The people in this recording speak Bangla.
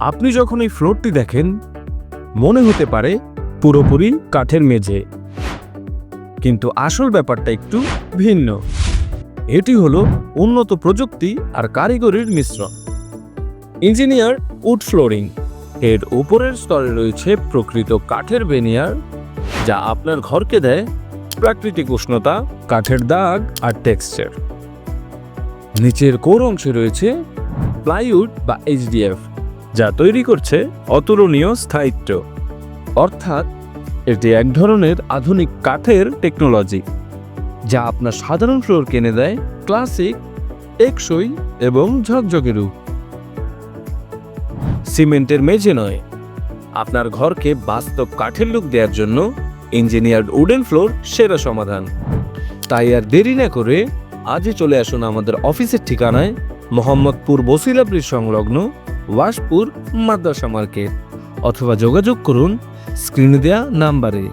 আপনি যখন এই ফ্লোরটি দেখেন, মনে হতে পারে পুরোপুরি কাঠের মেঝে। কিন্তু আসল ব্যাপারটা একটু ভিন্ন। এটি হলো উন্নত প্রযুক্তি আর কারিগরির মিশ্রণ। ইঞ্জিনিয়ার উড ফ্লোরিং, এর উপরের স্তরে রয়েছে প্রকৃত কাঠের বেনিয়ার যা আপনার ঘরকে দেয় প্রাকৃতিক উষ্ণতা, কাঠের দাগ আর টেক্সচার নিচের কোর অংশে রয়েছে প্লাইউড বা এইচডিএফ যা তৈরি করছে অতুলনীয় স্থায়িত্ব। অর্থাৎ, এটি এক ধরনের আধুনিক কাঠের টেকনোলজি যা আপনার সাধারণ ফ্লোর কিনে দেয় ক্লাসিক টেকসই এবং ঝকঝকে রূপ। সিমেন্টের মেঝে নয়, আপনার ঘরকে বাস্তব কাঠের লুক দেওয়ার জন্য ইঞ্জিনিয়ার্ড উডেন ফ্লোর সেরা সমাধান। তাই আর দেরি না করে আজই চলে আসুন আমাদের অফিসের ঠিকানায় মোহাম্মদপুর বসিলাব্রির সংলগ্ন ওয়াশপুর মাদ্রাসা মার্কেট অথবা যোগাযোগ করুন স্ক্রিনে দেয়া নাম্বারে।